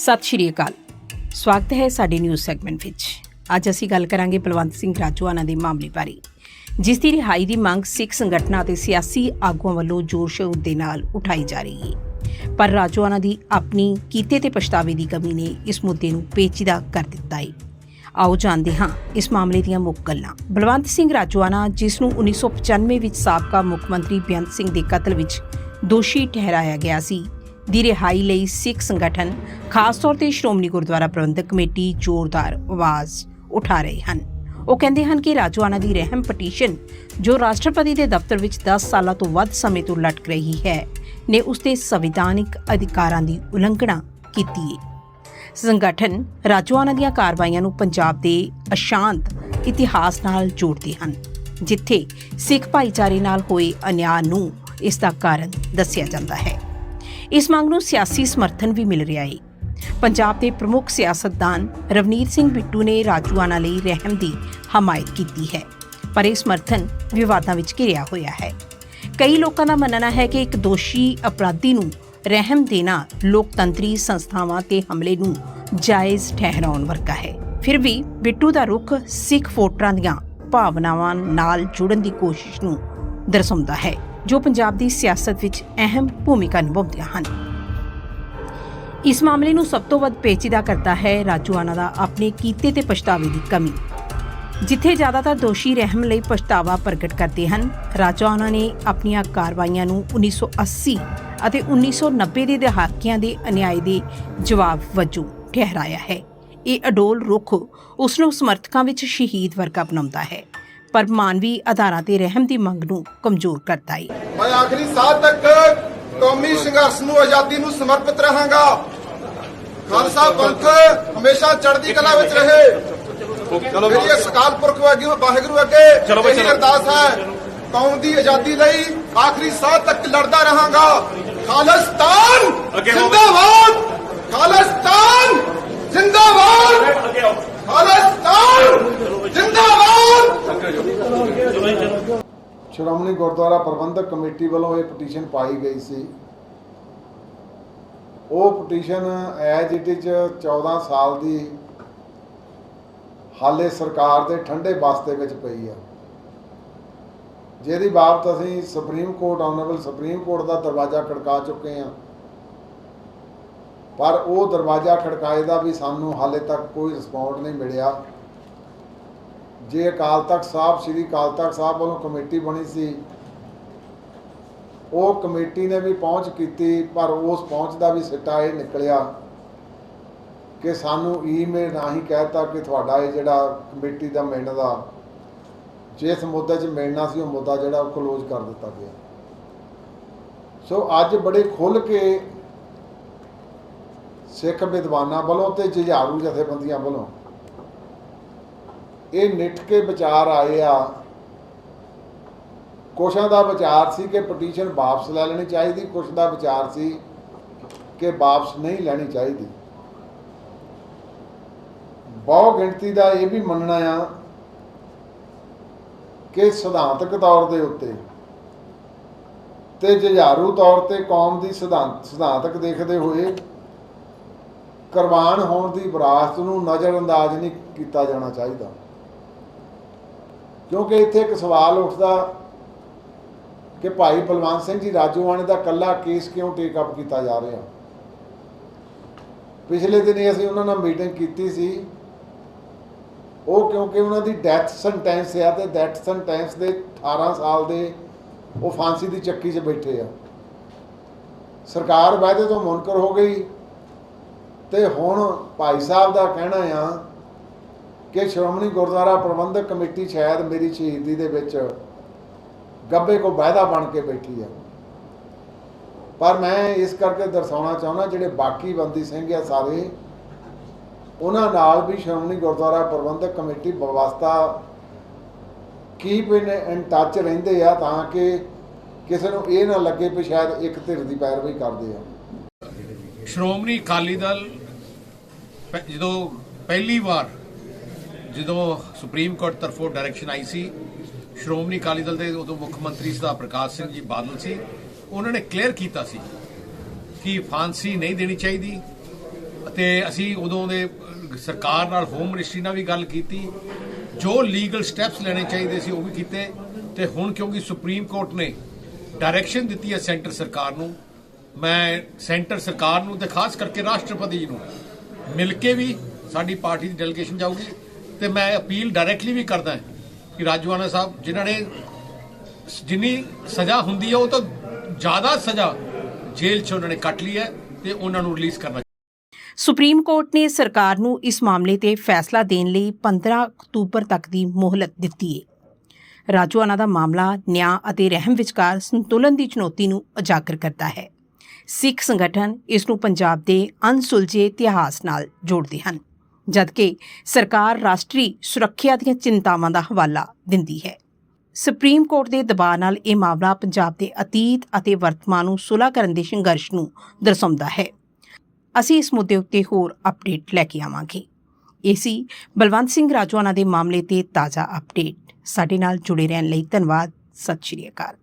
ਸਤਿ ਸ਼੍ਰੀ ਅਕਾਲ। ਸਵਾਗਤ ਹੈ ਸਾਡੇ ਨਿਊਜ਼ ਸੈਗਮੈਂਟ ਵਿੱਚ। ਅੱਜ ਅਸੀਂ ਗੱਲ ਕਰਾਂਗੇ ਬਲਵੰਤ ਸਿੰਘ ਰਾਜੂਆਣਾ ਦੇ ਮਾਮਲੇ ਬਾਰੇ, ਜਿਸ ਦੀ ਰਿਹਾਈ ਦੀ ਮੰਗ ਸਿੱਖ ਸੰਗਠਨਾਂ ਅਤੇ ਸਿਆਸੀ ਆਗੂਆਂ ਵੱਲੋਂ ਜ਼ੋਰ-ਸ਼ੋਰ ਦੇ ਨਾਲ ਉਠਾਈ ਜਾ ਰਹੀ ਹੈ। ਪਰ ਰਾਜੂਆਣਾ ਦੀ ਆਪਣੀ ਕੀਤੇ ਤੇ ਪਛਤਾਵੇ ਦੀ ਕਮੀ ਨੇ ਇਸ ਮੁੱਦੇ ਨੂੰ ਪੇਚੀਦਾ ਕਰ ਦਿੱਤਾ ਹੈ। ਆਓ ਜਾਣਦੇ ਹਾਂ ਇਸ ਮਾਮਲੇ ਦੀਆਂ ਮੁੱਖ ਗੱਲਾਂ। ਬਲਵੰਤ ਸਿੰਘ ਰਾਜੂਆਣਾ, ਜਿਸ ਨੂੰ 1995 ਵਿੱਚ ਸਾਬਕਾ ਮੁੱਖ ਮੰਤਰੀ ਬੇਅੰਤ ਸਿੰਘ ਦੇ ਕਤਲ ਵਿੱਚ ਦੋਸ਼ੀ ਠਹਿਰਾਇਆ ਗਿਆ ਸੀ ਦੀ ਰਿਹਾਈ ਲਈ ਸਿੱਖ ਸੰਗਠਨ, ਖਾਸ ਤੌਰ ਤੇ ਸ਼੍ਰੋਮਣੀ ਗੁਰਦੁਆਰਾ ਪ੍ਰਬੰਧਕ ਕਮੇਟੀ ਜ਼ੋਰਦਾਰ ਆਵਾਜ਼ ਉਠਾ ਰਹੇ ਹਨ। ਉਹ ਕਹਿੰਦੇ ਹਨ ਕਿ ਰਾਜੂਆਣਾ ਦੀ ਰਹਿਮ ਪਟੀਸ਼ਨ, ਜੋ ਰਾਸ਼ਟਰਪਤੀ ਦੇ ਦਫ਼ਤਰ ਵਿੱਚ 10 ਸਾਲਾਂ ਤੋਂ ਵੱਧ ਸਮੇਂ ਤੋਂ ਲਟਕ ਰਹੀ ਹੈ, ਨੇ ਉਸ ਦੇ ਸੰਵਿਧਾਨਿਕ ਅਧਿਕਾਰਾਂ ਦੀ ਉਲੰਘਣਾ ਕੀਤੀ ਹੈ ਸੰਗਠਨ ਰਾਜੂਆਣਾ ਦੀਆਂ ਕਾਰਵਾਈਆਂ ਨੂੰ ਪੰਜਾਬ ਦੇ ਅਸ਼ਾਂਤ ਇਤਿਹਾਸ ਨਾਲ ਜੋੜਦੇ ਹਨ, ਜਿੱਥੇ ਸਿੱਖ ਭਾਈਚਾਰੇ ਨਾਲ ਹੋਏ ਅਨਿਆਂ ਨੂੰ ਇਸ ਦਾ ਕਾਰਨ ਦੱਸਿਆ ਜਾਂਦਾ ਹੈ। ਇਸ ਮੰਗ ਨੂੰ ਸਿਆਸੀ ਸਮਰਥਨ ਵੀ ਮਿਲ ਰਿਹਾ ਹੈ। ਪੰਜਾਬ ਦੇ ਪ੍ਰਮੁੱਖ ਸਿਆਸਤਦਾਨ ਰਵਨੀਤ ਸਿੰਘ ਬਿੱਟੂ ਨੇ ਰਾਜੂਆਣਾ ਲਈ ਰਹਿਮ ਦੀ ਹਮਾਇਤ ਕੀਤੀ ਹੈ, ਪਰ ਇਹ ਸਮਰਥਨ ਵਿਵਾਦਾਂ ਵਿੱਚ ਘਿਰਿਆ ਹੋਇਆ ਹੈ। ਕਈ ਲੋਕਾਂ ਦਾ ਮੰਨਣਾ ਹੈ ਕਿ ਇੱਕ ਦੋਸ਼ੀ ਅਪਰਾਧੀ ਨੂੰ ਰਹਿਮ ਦੇਣਾ ਲੋਕਤੰਤਰੀ ਸੰਸਥਾਵਾਂ ਤੇ ਹਮਲੇ ਨੂੰ ਜਾਇਜ਼ ਠਹਿਰਾਉਣ ਵਰਗਾ ਹੈ। ਫਿਰ ਵੀ ਬਿੱਟੂ ਦਾ ਰੁਖ ਸਿੱਖ ਵੋਟਰਾਂ ਦੀਆਂ ਭਾਵਨਾਵਾਂ ਨਾਲ ਜੁੜਨ ਦੀ ਕੋਸ਼ਿਸ਼ ਨੂੰ ਦਰਸਾਉਂਦਾ ਹੈ। ਜੋ ਪੰਜਾਬ ਦੀ ਸਿਆਸਤ ਵਿੱਚ ਅਹਿਮ ਭੂਮਿਕਾ ਨਿਭਾਉਂਦੀਆਂ ਹਨ। ਇਸ ਮਾਮਲੇ ਨੂੰ ਸਭ ਤੋਂ ਵੱਧ ਪੇਚੀਦਾ ਕਰਦਾ ਹੈ ਰਾਜੂਆਣਾ ਦਾ ਆਪਣੇ ਕੀਤੇ ਤੇ ਪਛਤਾਵੇ ਦੀ ਕਮੀ। ਜਿੱਥੇ ਜ਼ਿਆਦਾਤਰ ਦੋਸ਼ੀ ਰਹਿਮ ਲਈ ਪਛਤਾਵਾ ਪ੍ਰਗਟ ਕਰਦੇ ਹਨ ਰਾਜੂਆਣਾ ਨੇ ਆਪਣੀਆਂ ਕਾਰਵਾਈਆਂ ਨੂੰ 1980 ਅਤੇ 1990 ਦੇ ਦਹਾਕਿਆਂ ਦੇ ਅਨਿਆਏ ਦੇ ਜਵਾਬ ਵਜੋਂ ਠਹਿਰਾਇਆ ਹੈ। ਇਹ ਅਡੋਲ ਰੁਖ ਉਸ ਨੂੰ ਸਮਰਥਕਾਂ ਵਿੱਚ ਸ਼ਹੀਦ ਵਰਗਾ ਬਣਾਉਂਦਾ ਹੈ। ਪਰ ਮਾਨਵੀ ਆਧਾਰਾਂ ਤੇ ਰਹਿਮ ਦੀ ਮੰਗ ਨੂੰ ਕਮਜ਼ੋਰ ਕਰਦਾ ਹੈ ਮੈਂ ਆਖਰੀ ਸਾਹ ਤੱਕ ਕੌਮੀ ਸੰਘਰਸ਼ ਨੂੰ ਆਜ਼ਾਦੀ ਨੂੰ ਸਮਰਪਿਤ ਰਹਾਂਗਾ। ਖਾਲਸਾ ਪੰਥ ਹਮੇਸ਼ਾ ਚੜ੍ਹਦੀ ਕਲਾ ਵਿੱਚ ਰਹੇ। ਚਲੋ ਮੇਰੀ ਅਕਾਲ ਪੁਰਖ ਅੱਗੇ ਵਾਹਿਗੁਰੂ ਅੱਗੇ ਚਲੋ। ਅਰਦਾਸ ਹੈ ਕੌਮ ਦੀ ਆਜ਼ਾਦੀ ਲਈ ਆਖਰੀ ਸਾਹ ਤੱਕ ਲੜਦਾ ਰਹਾਂਗਾ। ਖਾਲਿਸਤਾਨ। ਜਿੰਦਾਬਾਦ! ਖਾਲਿਸਤਾਨ ਜਿੰਦਾਬਾਦ ਅੱਗੇ ਆਓ ਖਾਲਿਸਤਾਨ ਜਿੰਦਾਬਾਦ ਸ਼੍ਰੋਮਣੀ ਗੁਰਦੁਆਰਾ ਪ੍ਰਬੰਧਕ ਕਮੇਟੀ ਵੱਲੋਂ ਇਹ ਪਟੀਸ਼ਨ ਪਾਈ ਗਈ ਸੀ। ਉਹ ਪਟੀਸ਼ਨ ਐਜ ਇਟ ਇਜ਼ 14 ਸਾਲ ਦੀ ਹਾਲੇ ਸਰਕਾਰ ਦੇ ਠੰਡੇ ਬਸਤੇ ਵਿੱਚ ਪਈ ਆ। ਜਿਹਦੀ ਬਾਬਤ ਅਸੀਂ Supreme Court honourable Supreme Court ਦਾ ਦਰਵਾਜ਼ਾ ਖੜਕਾ ਚੁੱਕੇ ਆ ਪਰ ਉਹ ਦਰਵਾਜ਼ਾ ਖੜਕਾਏ ਦਾ ਵੀ ਸਾਨੂੰ ਹਾਲੇ ਤੱਕ ਕੋਈ ਰਿਸਪੌਂਡ ਨਹੀਂ ਮਿਲਿਆ। ਜੇ ਅਕਾਲ ਤਖਤ ਸਾਹਿਬ, ਸ੍ਰੀ ਅਕਾਲ ਤਖਤ ਸਾਹਿਬ ਵੱਲੋਂ ਕਮੇਟੀ ਬਣੀ ਸੀ, ਉਹ ਕਮੇਟੀ ਨੇ ਵੀ ਪਹੁੰਚ ਕੀਤੀ, ਪਰ ਉਸ ਪਹੁੰਚ ਦਾ ਵੀ ਸਿੱਟਾ ਇਹ ਨਿਕਲਿਆ ਕਿ ਸਾਨੂੰ ਈਮੇਲ ਰਾਹੀਂ ਕਹਿਤਾ ਕਿ ਤੁਹਾਡਾ ਇਹ ਜਿਹੜਾ ਕਮੇਟੀ ਦਾ ਮਿਲਣ ਦਾ, ਜਿਸ ਮੁੱਦੇ 'ਚ ਮਿਲਣਾ ਸੀ, ਉਹ ਮੁੱਦਾ ਜਿਹੜਾ ਉਹ ਕਲੋਜ਼ ਕਰ ਦਿੱਤਾ ਗਿਆ। ਸੋ ਅੱਜ ਬੜੇ ਖੁੱਲ ਕੇ ਸਿੱਖ ਵਿਦਵਾਨਾਂ ਵੱਲੋਂ ਤੇ ਜੁਝਾਰੂ ਜਥੇਬੰਦੀਆਂ ਵੱਲੋਂ ਇਹ ਨਿੱਠ ਕੇ ਵਿਚਾਰ ਆਏ ਆ। ਕੁਛਾਂ ਦਾ ਵਿਚਾਰ ਸੀ ਕਿ ਪਟੀਸ਼ਨ ਵਾਪਸ ਲੈ ਲੈਣੀ ਚਾਹੀਦੀ ਕੁਛ ਦਾ ਵਿਚਾਰ ਸੀ ਕਿ ਵਾਪਸ ਨਹੀਂ ਲੈਣੀ ਚਾਹੀਦੀ। ਬਹੁ ਗਿਣਤੀ ਦਾ ਇਹ ਵੀ ਮੰਨਣਾ ਆ ਕਿ ਸਿਧਾਂਤਕ ਤੌਰ ਦੇ ਉੱਤੇ ਤੇ ਜੁਝਾਰੂ ਤੌਰ ਤੇ ਕੌਮ ਦੀ ਸਿਧਾਂਤ, ਸਿਧਾਂਤਕ ਦੇਖਦੇ ਹੋਏ ਕੁਰਬਾਨ ਹੋਣ ਦੀ ਵਿਰਾਸਤ ਨੂੰ ਨਜ਼ਰਅੰਦਾਜ਼ ਨਹੀਂ ਕੀਤਾ ਜਾਣਾ ਚਾਹੀਦਾ। ਕਿਉਂਕਿ ਇੱਥੇ ਇੱਕ ਸਵਾਲ ਉੱਠਦਾ ਕਿ ਭਾਈ ਬਲਵੰਤ ਸਿੰਘ ਜੀ ਰਾਜੂਆਣੇ ਦਾ ਕੱਲਾ ਕੇਸ ਕਿਉਂ ਟੇਕ ਅਪ ਕੀਤਾ ਜਾ ਰਿਹਾ? ਪਿਛਲੇ ਦਿਨੀ ਅਸੀਂ ਉਹਨਾਂ ਨਾਲ ਮੀਟਿੰਗ ਕੀਤੀ ਸੀ। ਉਹ ਕਿਉਂਕਿ ਉਹਨਾਂ ਦੀ ਡੈਥ ਸੈਂਟੈਂਸ ਆ ਤੇ ਡੈਥ ਸੈਂਟੈਂਸ ਦੇ 18 ਸਾਲ ਦੇ ਉਹ ਫਾਂਸੀ ਦੀ ਚੱਕੀ 'ਚ ਬੈਠੇ ਆ। ਸਰਕਾਰ ਵਾਅਦੇ ਤੋਂ ਮੁਨਕਰ ਹੋ ਗਈ ਤੇ ਹੁਣ ਭਾਈ ਸਾਹਿਬ ਦਾ ਕਹਿਣਾ ਆ ਕਿ ਸ਼੍ਰੋਮਣੀ ਗੁਰਦੁਆਰਾ ਪ੍ਰਬੰਧਕ ਕਮੇਟੀ ਸ਼ਾਇਦ ਮੇਰੀ ਸ਼ਹੀਦੀ ਦੇ ਵਿੱਚ ਗੱਬੇ ਕੋ ਵਾਅਦਾ ਬਣ ਕੇ ਬੈਠੀ ਆ ਪਰ ਮੈਂ ਇਸ ਕਰਕੇ ਦਰਸਾਉਣਾ ਚਾਹੁੰਦਾ ਜਿਹੜੇ ਬਾਕੀ ਬੰਦੀ ਸਿੰਘ ਆ ਸਾਰੇ, ਉਹਨਾਂ ਨਾਲ ਵੀ ਸ਼੍ਰੋਮਣੀ ਗੁਰਦੁਆਰਾ ਪ੍ਰਬੰਧਕ ਕਮੇਟੀ ਵਿਵਸਥਾ ਕੀਪ ਇਨ ਟੱਚ ਰਹਿੰਦੇ ਆ ਤਾਂ ਕਿ ਕਿਸੇ ਨੂੰ ਇਹ ਨਾ ਲੱਗੇ ਵੀ ਸ਼ਾਇਦ ਇੱਕ ਧਿਰ ਦੀ ਪੈਰਵੀ ਕਰਦੇ ਆ। ਸ਼੍ਰੋਮਣੀ ਅਕਾਲੀ ਦਲ, ਜਦੋਂ ਪਹਿਲੀ ਵਾਰ ਜਦੋਂ ਸੁਪਰੀਮ ਕੋਰਟ ਤਰਫੋਂ ਡਾਇਰੈਕਸ਼ਨ ਆਈ ਸੀ, ਸ਼੍ਰੋਮਣੀ ਅਕਾਲੀ ਦਲ ਦੇ ਉਦੋਂ ਮੁੱਖ ਮੰਤਰੀ ਸਦਾ ਪ੍ਰਕਾਸ਼ ਸਿੰਘ ਜੀ ਬਾਦਲ ਸੀ, ਉਹਨਾਂ ਨੇ ਕਲੀਅਰ ਕੀਤਾ ਸੀ ਕਿ ਫਾਂਸੀ ਨਹੀਂ ਦੇਣੀ ਚਾਹੀਦੀ ਅਤੇ ਅਸੀਂ ਉਦੋਂ ਦੇ ਸਰਕਾਰ ਨਾਲ ਹੋਮ ਮਿਨਿਸਟਰੀ ਨਾਲ ਵੀ ਗੱਲ ਕੀਤੀ, ਜੋ ਲੀਗਲ ਸਟੈਪਸ ਲੈਣੇ ਚਾਹੀਦੇ ਸੀ ਉਹ ਵੀ ਕੀਤੇ ਤੇ ਹੁਣ ਕਿਉਂਕਿ ਸੁਪਰੀਮ ਕੋਰਟ ਨੇ ਡਾਇਰੈਕਸ਼ਨ ਦਿੱਤੀ ਹੈ ਸੈਂਟਰ ਸਰਕਾਰ ਨੂੰ, ਮੈਂ ਸੈਂਟਰ ਸਰਕਾਰ ਨੂੰ ਤੇ ਖਾਸ ਕਰਕੇ ਰਾਸ਼ਟਰਪਤੀ ਜੀ ਨੂੰ, ਮਿਲ ਕੇ ਵੀ ਸਾਡੀ ਪਾਰਟੀ ਦੀ ਡੈਲੀਗੇਸ਼ਨ ਜਾਊਗੀ। ਤੇ ਮੈਂ ਅਪੀਲ ਡਾਇਰੈਕਟਲੀ ਵੀ ਕਰਦਾ ਕਿ ਰਾਜਵਾਨਾ ਸਾਹਿਬ, ਜਿਨ੍ਹਾਂ ਨੇ ਜਿੰਨੀ ਸਜ਼ਾ ਹੁੰਦੀ ਹੈ, ਉਹ ਤੋਂ ਜ਼ਿਆਦਾ ਸਜ਼ਾ ਜੇਲ੍ਹ 'ਚ ਉਹਨਾਂ ਨੇ ਕੱਟ ਲਈ ਹੈ ਤੇ ਉਹਨਾਂ ਨੂੰ ਰਿਲੀਜ਼ ਕਰਨਾ ਸੁਪਰੀਮ ਕੋਰਟ ਨੇ ਸਰਕਾਰ ਨੂੰ ਇਸ ਮਾਮਲੇ ਤੇ ਫੈਸਲਾ ਦੇਣ ਲਈ 15 ਅਕਤੂਬਰ ਤੱਕ ਦੀ ਮੋਹਲਤ ਦਿੱਤੀ ਹੈ ਰਾਜੋਆਣਾ ਦਾ ਮਾਮਲਾ ਨਿਆਂ ਅਤੇ ਰਹਿਮ ਵਿਚਕਾਰ ਸੰਤੁਲਨ ਦੀ ਚੁਣੌਤੀ ਨੂੰ ਉਜਾਗਰ ਕਰਦਾ ਹੈ। ਸਿੱਖ ਸੰਗਠਨ ਇਸ ਨੂੰ ਪੰਜਾਬ ਦੇ ਅਣਸੁਲਝੇ ਇਤਿਹਾਸ ਨਾਲ ਜੋੜਦੇ ਹਨ। ਜਦਕਿ ਸਰਕਾਰ ਰਾਸ਼ਟਰੀ ਸੁਰੱਖਿਆ ਦੀਆਂ ਚਿੰਤਾਵਾਂ ਦਾ ਹਵਾਲਾ ਦਿੰਦੀ ਹੈ। ਸੁਪਰੀਮ ਕੋਰਟ ਦੇ ਦਬਾਅ ਨਾਲ ਇਹ ਮਾਮਲਾ ਪੰਜਾਬ ਦੇ ਅਤੀਤ ਅਤੇ ਵਰਤਮਾਨ ਨੂੰ ਸੁਲ੍ਹਾ ਕਰਨ ਦੇ ਸੰਘਰਸ਼ ਨੂੰ ਦਰਸਾਉਂਦਾ ਹੈ। ਅਸੀਂ ਇਸ ਮੁੱਦੇ ਉੱਤੇ ਹੋਰ ਅਪਡੇਟ ਲੈ ਕੇ ਆਵਾਂਗੇ। ਇਹ ਸੀ ਬਲਵੰਤ ਸਿੰਘ ਰਾਜਵਾਨਾ ਦੇ ਮਾਮਲੇ ਤੇ ਤਾਜ਼ਾ ਅਪਡੇਟ। ਸਾਡੇ ਨਾਲ ਜੁੜੇ ਰਹਿਣ ਲਈ ਧੰਨਵਾਦ। ਸਤਿ ਸ਼੍ਰੀ ਅਕਾਲ।